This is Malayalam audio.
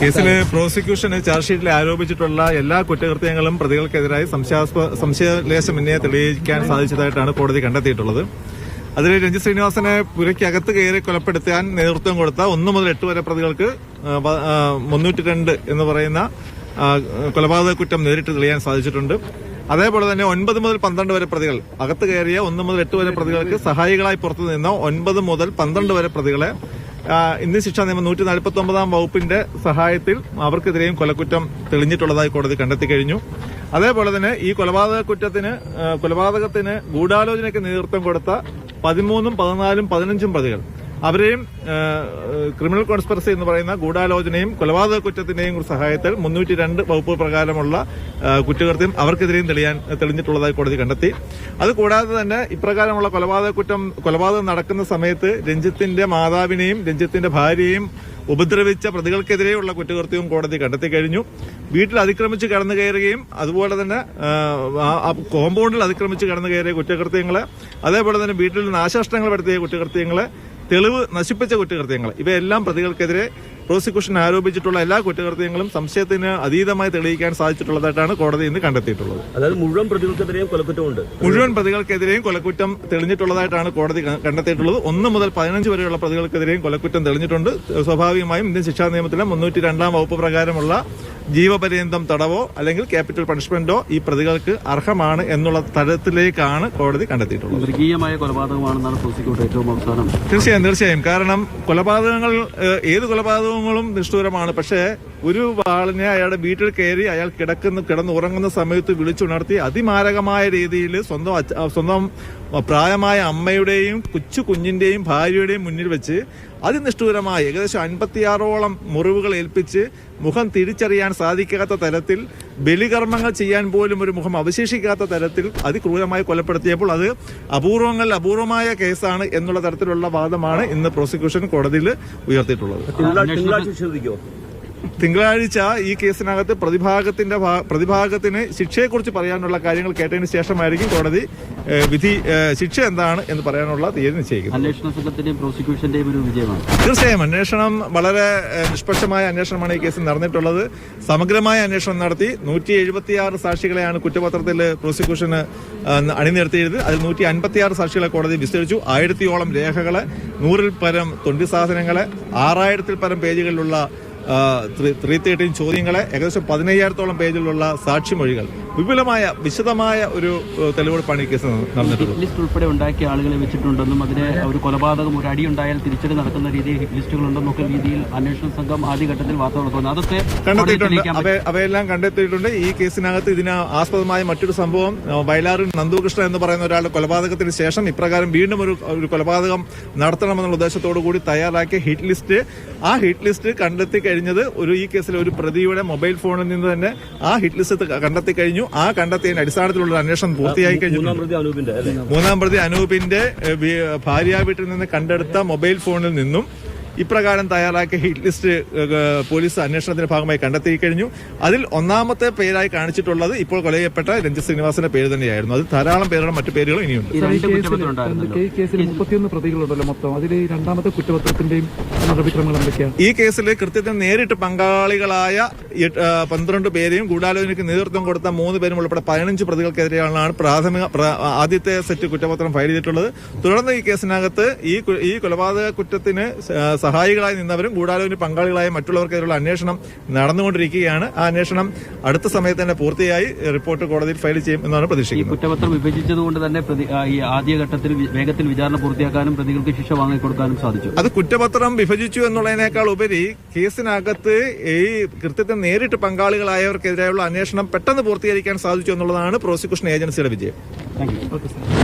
കേസിൽ പ്രോസിക്യൂഷന് ചാർജ് ഷീറ്റിൽ ആരോപിച്ചിട്ടുള്ള എല്ലാ കുറ്റകൃത്യങ്ങളും പ്രതികൾക്കെതിരായി സംശയലേശമന്യെ തെളിയിക്കാൻ സാധിച്ചതായിട്ടാണ് കോടതി കണ്ടെത്തിയിട്ടുള്ളത്. അതിൽ രഞ്ജിത് ശ്രീനിവാസനെ പുരയ്ക്കകത്ത് കയറി കൊലപ്പെടുത്താൻ നേതൃത്വം കൊടുത്ത ഒന്ന് മുതൽ എട്ട് വരെ പ്രതികൾക്ക് മുന്നൂറ്റി രണ്ട് എന്ന് പറയുന്ന കൊലപാതക കുറ്റം നേരിട്ട് തെളിയാൻ സാധിച്ചിട്ടുണ്ട്. അതേപോലെ തന്നെ ഒൻപത് മുതൽ പന്ത്രണ്ട് വരെ പ്രതികൾ അകത്ത് കയറിയ ഒന്ന് മുതൽ എട്ട് വരെ പ്രതികൾക്ക് സഹായികളായി പുറത്തു നിന്ന ഒൻപത് മുതൽ പന്ത്രണ്ട് വരെ പ്രതികളെ ഇന്ത്യൻ ശിക്ഷാ നിയമം നൂറ്റി നാൽപ്പത്തി ഒമ്പതാം വകുപ്പിന്റെ സഹായത്തിൽ അവർക്കെതിരെയും കൊലക്കുറ്റം തെളിഞ്ഞിട്ടുള്ളതായി കോടതി കണ്ടെത്തി കഴിഞ്ഞു. അതേപോലെ തന്നെ ഈ കൊലപാതക കുറ്റത്തിന് കൊലപാതകത്തിന് ഗൂഢാലോചനയ്ക്ക് നേതൃത്വം കൊടുത്ത പതിമൂന്നും പതിനാലും പതിനഞ്ചും പ്രതികൾ. അവരെയും ക്രിമിനൽ കോൺസ്പെറസി എന്ന് പറയുന്ന ഗൂഢാലോചനയും കൊലപാതക കുറ്റത്തിന്റെയും സഹായത്തിൽ മുന്നൂറ്റി രണ്ട് വകുപ്പ് പ്രകാരമുള്ള കുറ്റകൃത്യം അവർക്കെതിരെയും തെളിയാൻ തെളിഞ്ഞിട്ടുള്ളതായി കോടതി കണ്ടെത്തി. അതുകൂടാതെ തന്നെ ഇപ്രകാരമുള്ള കൊലപാതക കുറ്റം കൊലപാതകം നടക്കുന്ന സമയത്ത് രഞ്ജിത്തിന്റെ മാതാവിനെയും രഞ്ജിത്തിന്റെ ഭാര്യയെയും ഉപദ്രവിച്ച പ്രതികൾക്കെതിരെയുള്ള കുറ്റകൃത്യവും കോടതി കണ്ടെത്തി കഴിഞ്ഞു. വീട്ടിൽ അതിക്രമിച്ച് കടന്നു കയറുകയും അതുപോലെ തന്നെ കോമ്പൗണ്ടിൽ അതിക്രമിച്ച് കടന്നു കയറിയ കുറ്റകൃത്യങ്ങൾ അതേപോലെ തന്നെ വീട്ടിൽ നാശനഷ്ടങ്ങൾ വരുത്തിയ കുറ്റകൃത്യങ്ങൾ തെളിവ് നശിപ്പിച്ച കുറ്റകൃത്യങ്ങൾ. ഇവയെല്ലാം പ്രതികൾക്കെതിരെ പ്രോസിക്യൂഷൻ ആരോപിച്ചിട്ടുള്ള എല്ലാ കുറ്റകൃത്യങ്ങളും സംശയത്തിന് അതീതമായി തെളിയിക്കാൻ സാധിച്ചിട്ടുള്ളതായിട്ടാണ് കോടതി ഇന്ന് കണ്ടെത്തിയിട്ടുള്ളത്. അതായത് മുഴുവൻ പ്രതികൾക്കെതിരെയും കൊലക്കുറ്റമുണ്ട്. മുഴുവൻ പ്രതികൾക്കെതിരെയും കൊലക്കുറ്റം തെളിഞ്ഞിട്ടുള്ളതായിട്ടാണ് കോടതി കണ്ടെത്തിയിട്ടുള്ളത്. ഒന്ന് മുതൽ പതിനഞ്ച് വരെയുള്ള പ്രതികൾക്കെതിരെയും കൊലക്കുറ്റം തെളിഞ്ഞിട്ടുണ്ട്. സ്വാഭാവികമായും ഇന്ത്യൻ ശിക്ഷാ നിയമത്തിലെ മുന്നൂറ്റി രണ്ടാം വകുപ്പ് പ്രകാരമുള്ള ജീവപര്യന്തം തടവോ അല്ലെങ്കിൽ ക്യാപിറ്റൽ പണിഷ്മെന്റോ ഈ പ്രതികൾക്ക് അർഹമാണ് എന്നുള്ള തരത്തിലേക്കാണ് കോടതി കണ്ടെത്തിയിട്ടുള്ളത്. മൃഗീയമായ കൊലപാതകമാണെന്നാണ് പ്രോസിക്യൂട്ടർ ഏറ്റവും അവസാനം. തീർച്ചയായും തീർച്ചയായും. കാരണം കൊലപാതകങ്ങൾ ഏത് കൊലപാതകങ്ങളും നിഷ്ഠൂരമാണ്. പക്ഷേ ഒരു വാളിനെ അയാളുടെ വീട്ടിൽ കയറി അയാൾ കിടക്കുന്ന കിടന്നുറങ്ങുന്ന സമയത്ത് വിളിച്ചുണർത്തി അതിമാരകമായ രീതിയിൽ സ്വന്തം സ്വന്തം പ്രായമായ അമ്മയുടെയും കൊച്ചു കുഞ്ഞിന്റെയും ഭാര്യയുടെയും മുന്നിൽ വെച്ച് അതിനിഷ്ഠൂരമായി ഏകദേശം അൻപത്തിയാറോളം മുറിവുകൾ ഏൽപ്പിച്ച് മുഖം തിരിച്ചറിയാൻ സാധിക്കാത്ത തരത്തിൽ ബലികർമ്മങ്ങൾ ചെയ്യാൻ പോലും ഒരു മുഖം അവശേഷിക്കാത്ത തരത്തിൽ അതിക്രൂരമായി കൊലപ്പെടുത്തിയപ്പോൾ അത് അപൂർവങ്ങളിൽ അപൂർവമായ കേസാണ് എന്നുള്ള തരത്തിലുള്ള വാദമാണ് ഇന്ന് പ്രോസിക്യൂഷൻ കോടതിയിൽ ഉയർത്തിയിട്ടുള്ളത്. തിങ്കളാഴ്ച ഈ കേസിനകത്ത് പ്രതിഭാഗത്തിന്റെ പ്രതിഭാഗത്തിന് ശിക്ഷയെക്കുറിച്ച് പറയാനുള്ള കാര്യങ്ങൾ കേട്ടതിന് ശേഷമായിരിക്കും കോടതി വിധി ശിക്ഷ എന്താണ് എന്ന് പറയാനുള്ള തീയതി നിശ്ചയിക്കുന്നത്. അന്വേഷണ സംഘത്തിന്റെയും പ്രോസിക്യൂഷന്റെയും ഒരു വിജയമാണ്. തീർച്ചയായും അന്വേഷണം വളരെ നിഷ്പക്ഷമായ അന്വേഷണമാണ് ഈ കേസിൽ നടന്നിട്ടുള്ളത്. സമഗ്രമായ അന്വേഷണം നടത്തി നൂറ്റി എഴുപത്തിയാറ് സാക്ഷികളെയാണ് കുറ്റപത്രത്തിൽ പ്രോസിക്യൂഷന് അണിനിരത്തിയത്. അതിൽ നൂറ്റി അൻപത്തിയാറ് സാക്ഷികളെ കോടതി വിസ്തരിച്ചു. ആയിരത്തിയോളം രേഖകളെ നൂറിൽ പരം തൊണ്ടി സാധനങ്ങളെ ആറായിരത്തിൽ പരം പേജുകളിലുള്ള ത്രീ തേർട്ടീൻ ചോദ്യങ്ങളെ ഏകദേശം പതിനയ്യായിരത്തോളം പേജിലുള്ള സാക്ഷിമൊഴികൾ. വിപുലമായ വിശദമായ ഒരു തെളിവെടുപ്പാണ് ഈ കേസ് നടന്നിട്ടുള്ളത്. ലിസ്റ്റ് ഉൾപ്പെടെ ഉണ്ടാക്കിയ ആളുകളെ വെച്ചിട്ടുണ്ടെന്നും അതിന് ഒരു കൊലപാതകം ഒരു അടി ഉണ്ടായാൽ തിരിച്ചടി നടക്കുന്ന രീതിയിൽ ഹിറ്റ് ലിസ്റ്റുകൾ ഉണ്ടെന്നൊക്കെ രീതിയിൽ അന്വേഷണ സംഘം ആദ്യഘട്ടത്തിൽ വാർത്ത കൊടുക്കുന്നു അതൊക്കെ കണ്ടെത്തിയിട്ടുണ്ട്. അവയെല്ലാം കണ്ടെത്തിയിട്ടുണ്ട്. ഈ കേസിനകത്ത് ഇതിന് ആസ്പദമായ മറ്റൊരു സംഭവം വയലാറിൽ നന്ദുകൃഷ്ണൻ എന്ന് പറയുന്ന ഒരാളുടെ കൊലപാതകത്തിന് ശേഷം ഇപ്രകാരം വീണ്ടും ഒരു ഒരു കൊലപാതകം നടത്തണമെന്നുള്ള ഉദ്ദേശത്തോടു കൂടി തയ്യാറാക്കിയ ഹിറ്റ് ലിസ്റ്റ്. ആ ഹിറ്റ് ലിസ്റ്റ് കണ്ടെത്തി കഴിഞ്ഞത് ഒരു ഈ കേസിലെ ഒരു പ്രതിയുടെ മൊബൈൽ ഫോണിൽ നിന്ന് തന്നെ ആ ഹിറ്റ് ലിസ്റ്റ് കണ്ടെത്തി കഴിഞ്ഞു. ആ കണ്ടെത്തിയതിന്റെ അടിസ്ഥാനത്തിലുള്ള അന്വേഷണം പൂർത്തിയായി കഴിഞ്ഞു മൂന്നാം പ്രതി അനൂപിന്റെ ഭാര്യ വീട്ടിൽ നിന്ന് കണ്ടെടുത്ത മൊബൈൽ ഫോണിൽ നിന്നും ഇപ്രകാരം തയ്യാറാക്കിയ ഹിറ്റ് ലിസ്റ്റ് പോലീസ് അന്വേഷണത്തിന്റെ ഭാഗമായി കണ്ടെത്തി കഴിഞ്ഞു. അതിൽ ഒന്നാമത്തെ പേരായി കാണിച്ചിട്ടുള്ളത് ഇപ്പോൾ കൊല ചെയ്യപ്പെട്ട രഞ്ജിത് ശ്രീനിവാസന്റെ പേര് തന്നെയായിരുന്നു. അത് ധാരാളം പേരുടെ മറ്റു പേരുകളും ഇനിയുണ്ട്. ഈ കേസിൽ കൃത്യത്തിന് നേരിട്ട് പങ്കാളികളായ പന്ത്രണ്ട് പേരെയും ഗൂഢാലോചനയ്ക്ക് നേതൃത്വം കൊടുത്ത മൂന്ന് പേരും ഉൾപ്പെടെ പതിനഞ്ച് പ്രതികൾക്കെതിരെയാണ് പ്രാഥമിക ആദ്യത്തെ സെറ്റ് കുറ്റപത്രം ഫയൽ ചെയ്തിട്ടുള്ളത്. തുടർന്ന് ഈ കേസിനകത്ത് ഈ ഈ കൊലപാതക കുറ്റത്തിന് സഹായികളായി നിന്നവരും ഗൂഢാലോചന പങ്കാളികളായ മറ്റുള്ളവർക്കെതിരെയുള്ള അന്വേഷണം നടന്നുകൊണ്ടിരിക്കുകയാണ്. ആ അന്വേഷണം അടുത്ത സമയത്ത് തന്നെ പൂർത്തിയായി റിപ്പോർട്ട് കോടതിയിൽ ഫയൽ ചെയ്യും എന്നാണ് ഈ പ്രതീക്ഷിക്കുന്നത്. കുറ്റപത്രം വിഭജിച്ചതുകൊണ്ട് തന്നെ ഈ ആദ്യഘട്ടത്തിൽ വേഗത്തിൽ വിചാരണ പൂർത്തിയാക്കാനും പ്രതികൾക്ക് ശിക്ഷ വാങ്ങിക്കൊടുക്കാനും സാധിച്ചു. അത് കുറ്റപത്രം വിഭജിച്ചു എന്നുള്ളതിനേക്കാൾ ഉപരി കേസിനകത്ത് ഈ കൃത്യത്തെ നേരിട്ട് പങ്കാളികളായവർക്കെതിരെയുള്ള അന്വേഷണം പെട്ടെന്ന് പൂർത്തീകരിക്കാൻ സാധിച്ചു എന്നുള്ളതാണ് പ്രോസിക്യൂഷൻ ഏജൻസിയുടെ വിജയം. Thank you okay sir